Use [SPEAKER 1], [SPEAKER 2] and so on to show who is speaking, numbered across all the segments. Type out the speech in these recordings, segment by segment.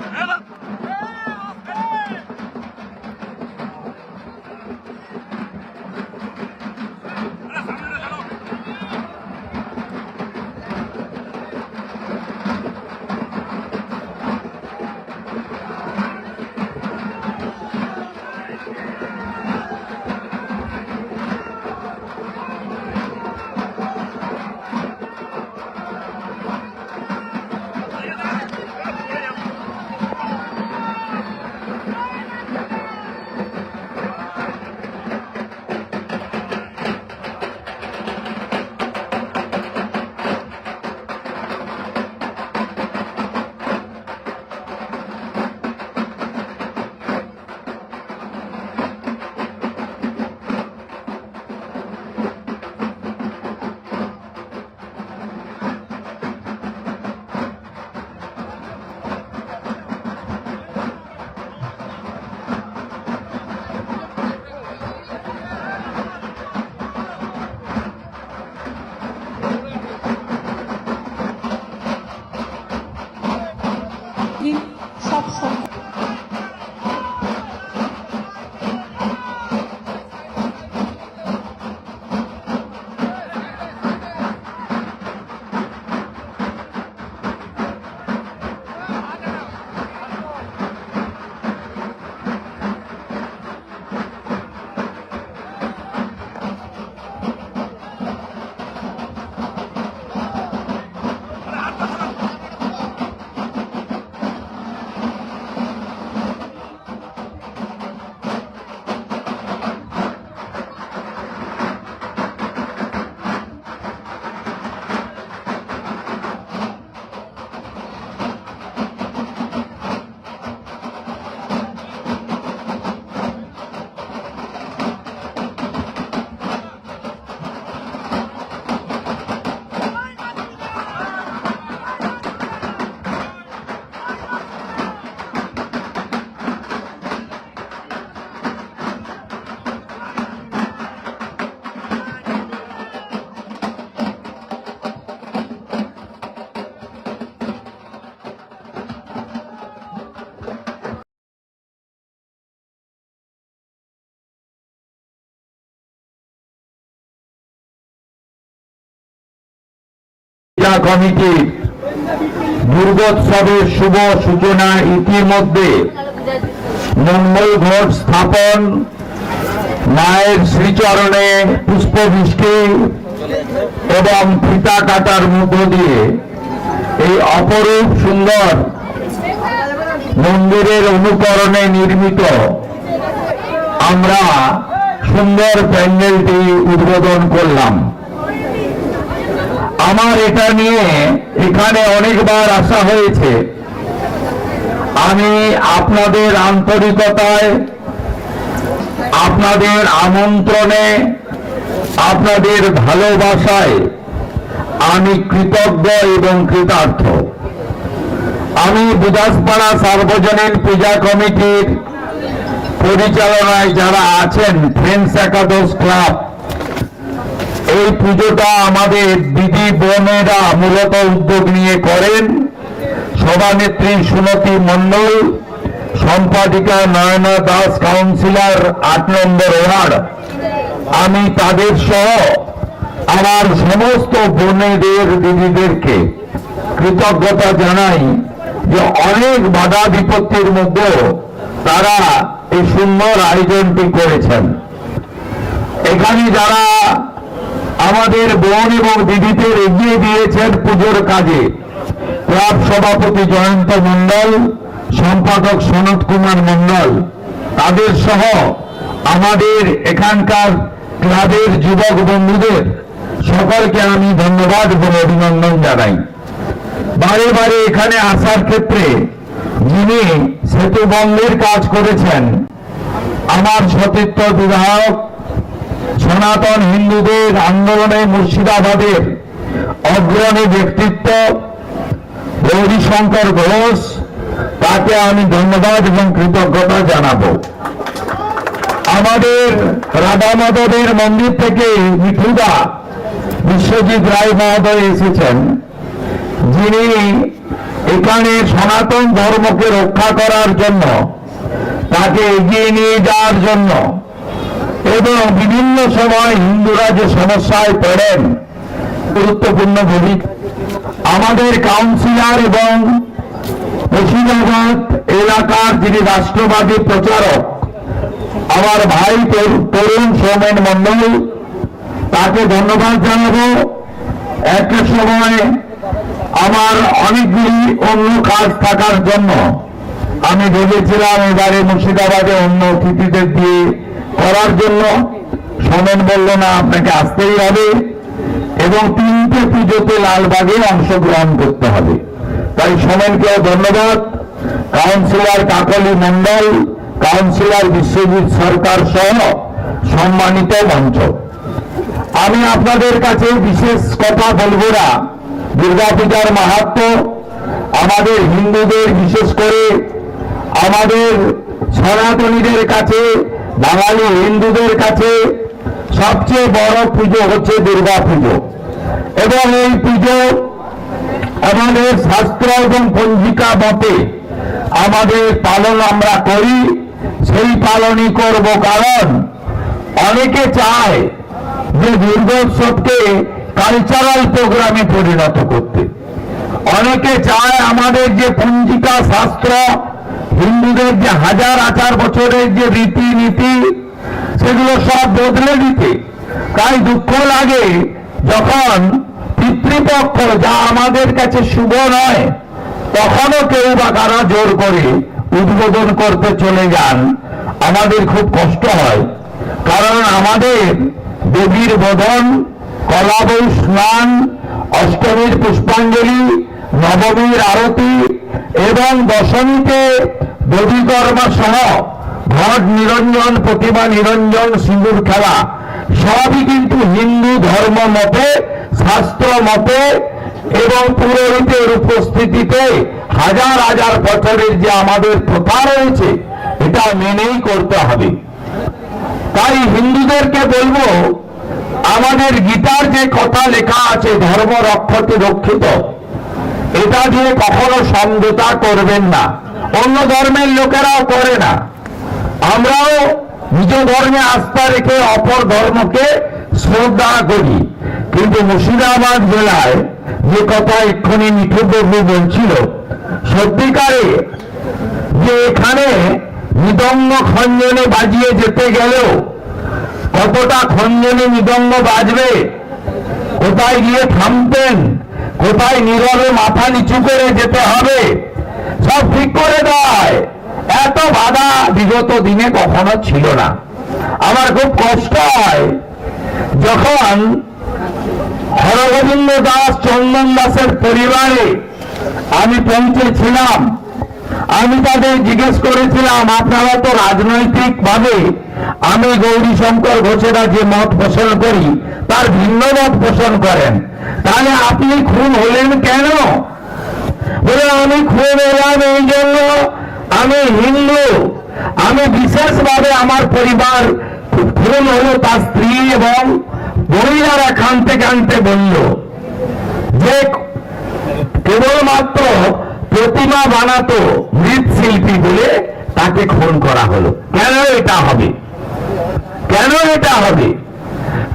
[SPEAKER 1] 来了。জেলা কমিটির দুর্গোৎসবের শুভ সূচনা ইতিমধ্যে মঙ্গল ঘট স্থাপন, মায়ের শ্রীচরণে পুষ্পবৃষ্টি এবং ফিতা কাটার মধ্য দিয়ে এই অপরূপ সুন্দর মন্দিরের অনুকরণে নির্মিত আমরা সুন্দর প্যান্ডেলটি উদ্বোধন করলাম। আমার এটা নিয়ে এখানে অনেকবার আসা হয়েছে। আমি আপনাদের আন্তরিকতায়, আপনাদের আমন্ত্রণে, আপনাদের ভালোবাসায় আমি কৃতজ্ঞ এবং কৃতার্থ। আমি বুদাসপাড়া সার্বজনীন পূজা কমিটির পরিচালনায় যারা আছেন ফ্রেন্ডস একাদশ ক্লাব এই পুজোটা আমাদের দিদি বোনেরা মূলত উদ্যোগ নিয়ে করেন। সভানেত্রী সুনতি মণ্ডল, সম্পাদিকা নয়না দাস, কাউন্সিলর আট নম্বর ওয়ার্ড। আমি তাদের সহ আমার সমস্ত বোনেদের, দিদিদেরকে কৃতজ্ঞতা জানাই যে অনেক বাধা বিপত্তির মধ্যেও তারা এই সুন্দর আয়োজনটি করেছেন। এখানে যারা আমাদের বোন এবং দিদিদের এগিয়ে দিয়েছেন পুজোর কাজে। ক্লাব সভাপতি জয়ন্ত মণ্ডল, সম্পাদক সনৎ কুমার মণ্ডল। তাদের সহ আমাদের এখানকার ক্লাবের যুবক বন্ধুদের সকলকে আমি ধন্যবাদ এবং অভিনন্দন জানাই। বারে বারে এখানে আসার ক্ষেত্রে যিনি সেতু বন্ধের কাজ করেছেন, আমার সতীর্থ বিধায়ক সনাতন হিন্দুদের আন্দোলনে মুর্শিদাবাদের অগ্রণী ব্যক্তিত্ব গৌরীশঙ্কর ঘোষ, তাকে আমি ধন্যবাদ এবং কৃতজ্ঞতা জানাব। আমাদের রাধা মাধবের মন্দির থেকে মিঠুদা বিশ্বজিৎ রায় মহোদয় এসেছেন, যিনি এখানে সনাতন ধর্মকে রক্ষা করার জন্য, তাকে এগিয়ে নিয়ে যাওয়ার জন্য এবং বিভিন্ন সময় হিন্দুরা যে সমস্যায় পড়েন, গুরুত্বপূর্ণ ভূমিকা। আমাদের কাউন্সিলর এবং মুর্শিদাবাদ এলাকার যিনি রাষ্ট্রবাদী প্রচারক, আমার ভাই তরু- তরুণ সৌমেন মন্ডল তাকে ধন্যবাদ জানাব। একটা সময় আমার অনেকগুলি অন্য কাজ থাকার জন্য আমি ভেবেছিলাম এবারে মুর্শিদাবাদে অন্য অতিথিদের দিয়ে করার জন্য সমেন বলল, না, আপনাকে আসতেই হবে এবং তিনটে পুজোতে লালবাগে অংশগ্রহণ করতে হবে। তাই সমেনকেও ধন্যবাদ। কাউন্সিলর কাকলি মন্ডল কাউন্সিলর বিশ্বজিৎ সরকার সহ সম্মানিত মঞ্চ আমি আপনাদের কাছে বিশেষ কথা বলব না। দুর্গাপূজার মাহাত্ম আমাদের হিন্দুদের বিশেষ করে আমাদের সনাতনীদের কাছে বাঙালি হিন্দুদের কাছে সবচেয়ে বড় পুজো হচ্ছে দুর্গা পুজো। এবং এই পুজো আমাদের শাস্ত্র এবং পঞ্জিকা মতে আমাদের পালন আমরা করি, সেই পালনই করব কারণ অনেকে চায় যে দুর্গোৎসবকে কালচারাল প্রোগ্রামে পরিণত করতে। অনেকে চায় আমাদের যে পঞ্জিকা শাস্ত্র হিন্দুদের যে হাজার হাজার বছরের যে রীতিনীতি, সেগুলো সব বদলে দিতে। তাই দুঃখ লাগে যখন পিতৃপক্ষ যা আমাদের কাছে শুভ নয়, তখনও কেউ বা কারা জোর করে উদ্বোধন করতে চলে যান। আমাদের খুব কষ্ট হয়। কারণ আমাদের দেবীর বোধন কলাবৌ স্নান, অষ্টমীর পুষ্পাঞ্জলি, নবমীর আরতি এবং দশমীতে দেবীকর্মা সহ ঘট নিরঞ্জন প্রতিমা নিরঞ্জন সিঁদুর খেলা। সবই কিন্তু হিন্দু ধর্ম মতে, শাস্ত্র মতে এবং পুরোহিতের উপস্থিতিতে হাজার হাজার বছরের যে আমাদের প্রথা রয়েছে, এটা মেনেই করতে হবে। তাই হিন্দুদেরকে বলব, আমাদের গীতার যে কথা লেখা আছে, ধর্ম রক্ষতে রক্ষিত, এটা দিয়ে কখনো সমঝোতা করবেন না। অন্য ধর্মের লোকেরাও করে না। আমরাও নিজ ধর্মে আস্থা রেখে অপর ধর্মকে শ্রদ্ধা করি। কিন্তু মুর্শিদাবাদ জেলায় যে কথা এক্ষুনি মিঠুবাবু বলছিল, সত্যিকারে যে এখানে মৃদঙ্গ খঞ্জনে বাজিয়ে যেতে গেলেও কতটা খঞ্জনে মৃদঙ্গ বাজবে, কোথায় গিয়ে থামতেন কোথায় নীরবে মাথা নিচু করে যেতে হবে সব ঠিক করে দেয়। এত বাধা বিগত দিনে কখনো ছিল না। আমার খুব কষ্ট হয় যখন হরগোবিন্দ দাস চন্দন দাসের পরিবারে আমি পৌঁছেছিলাম। আমি তাদের জিজ্ঞেস করেছিলাম, আপনারা তো রাজনৈতিক ভাবে আমি গৌরী শঙ্কর ঘোষেরা যে মত পোষণ করি, তার ভিন্ন মত পোষণ করেন। তাহলে আপনি খুন হলেন কেন? বলে, আমি খুন হলাম এই জন্য। আমি হিন্দু। আমি বিশেষভাবে আমার পরিবার খুন হলো তার স্ত্রী এবং মহিলারা কানতে কানতে বলল যে কেবলমাত্র প্রতিমা বানাতো মৃৎশিল্পী বলে তাকে খুন করা হলো। কেন এটা হবে? কেন এটা হবে?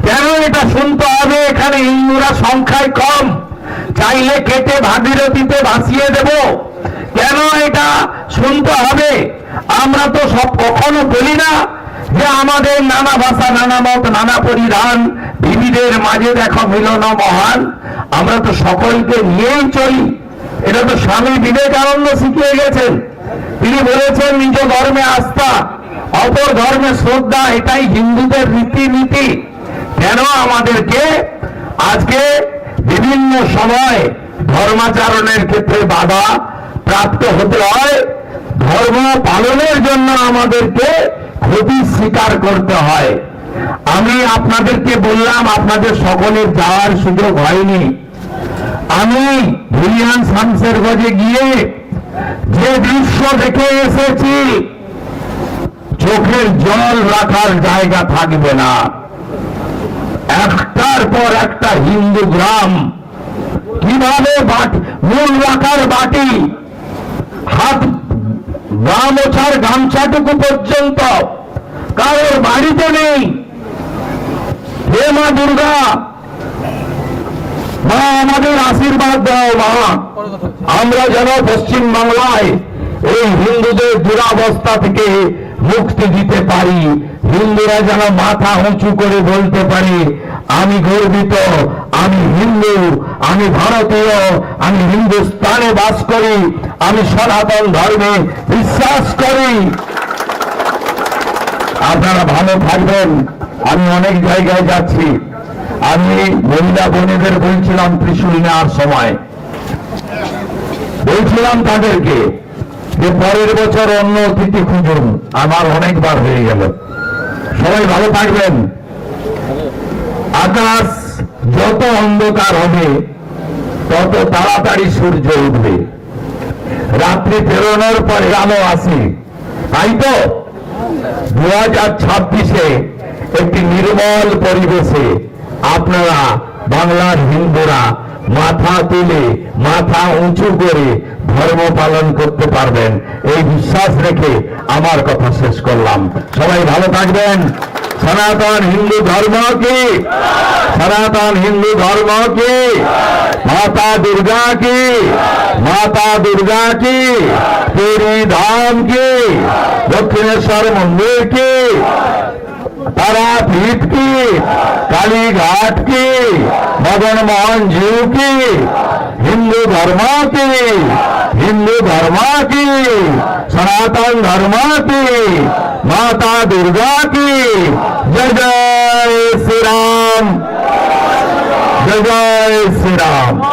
[SPEAKER 1] কেন এটা শুনতে হবে? এখানে হিন্দুরা সংখ্যায় কম। চাইলে কেটে ভাগীরথীতে ভাসিয়ে দেব। কেন এটা শুনতে হবে? আমরা তো সব কখনো বলি না যে আমাদের নানা ভাষা, নানা মত, নানা পরিধান বিবিধের মাঝে দেখো মিলন মহান। আমরা তো সকলকে নিয়েই চলি। এটা তো স্বামী বিবেকানন্দ শিখিয়ে গেছেন। তিনি বলেছেন, নিজ ধর্মে আস্থা, অপর ধর্মে শ্রদ্ধা, এটাই হিন্দুদের রীতিনীতি। কেন আমাদেরকে আজকে বিভিন্ন সময় ধর্মাচরণের ক্ষেত্রে বাধা প্রাপ্ত হতে হয়। ধর্ম পালনের জন্য আমাদেরকে ক্ষতি স্বীকার করতে হয়। আমি আপনাদেরকে বললাম, আপনাদের সকলের যাওয়ার সুযোগ হয়নি। আমি ভুলিয়ান শামসের গজে গিয়ে যে দৃশ্য দেখে এসেছি, চোখের জল রাখার জায়গা থাকবে না। একটার পর একটা হিন্দু গ্রাম কীভাবে মূল রাখার বাটি। হাত গা মোছার গামছাটুকু পর্যন্ত। কারোর বাড়িতে নেই। হে মা দুর্গা, মা, আমাদের আশীর্বাদ দাও মা। আমরা যেন পশ্চিম বাংলায় এই হিন্দুদের দুরাবস্থা থেকে মুক্তি দিতে পারি। হিন্দুরা যেন মাথা উঁচু করে বলতে পারে আমি গর্বিত, আমি হিন্দু, আমি ভারতীয়, আমি হিন্দুস্তানে বাস করি, আমি সনাতন ধর্মে বিশ্বাস করি। আপনারা ভালো থাকবেন, আমি অনেক জায়গায় যাচ্ছি। আমি মহিলা বোনেদের বলছিলাম ত্রিশুল নেওয়ার সময়। বলছিলাম তাদেরকে যে পরের বছর অন্য অতিথি খুঁজুন, আমার অনেকবার হয়ে গেল। সবাই ভালো থাকবেন। আকাশ যত অন্ধকার হবে, তত তাড়াতাড়ি সূর্য উঠবে। রাত্রি পেরোনোর পরে আলো আসে। তাই তো? দু হাজার ছাব্বিশে একটি নির্মল পরিবেশে আপনারা বাংলার হিন্দুরা মাথা তুলে, মাথা উঁচু করে ধর্ম পালন করতে পারবেন। এই বিশ্বাস রেখে আমার কথা শেষ করলাম। সবাই ভালো থাকবেন। সনাতন হিন্দু ধর্ম কি সনাতন হিন্দু ধর্ম কি মাতা দুর্গা কি মাতা দুর্গা কি পুরী ধাম কি দক্ষিণেশ্বর মন্দির কি তারাপীঠ কি কালীঘাট কি মদন মোহন জিউ কি হিন্দু ধর্ম কি হিন্দু ধর্ম কি সনাতন ধর্ম কি माता दुर्गा की। जय जय श्री राम। जय जय श्री राम।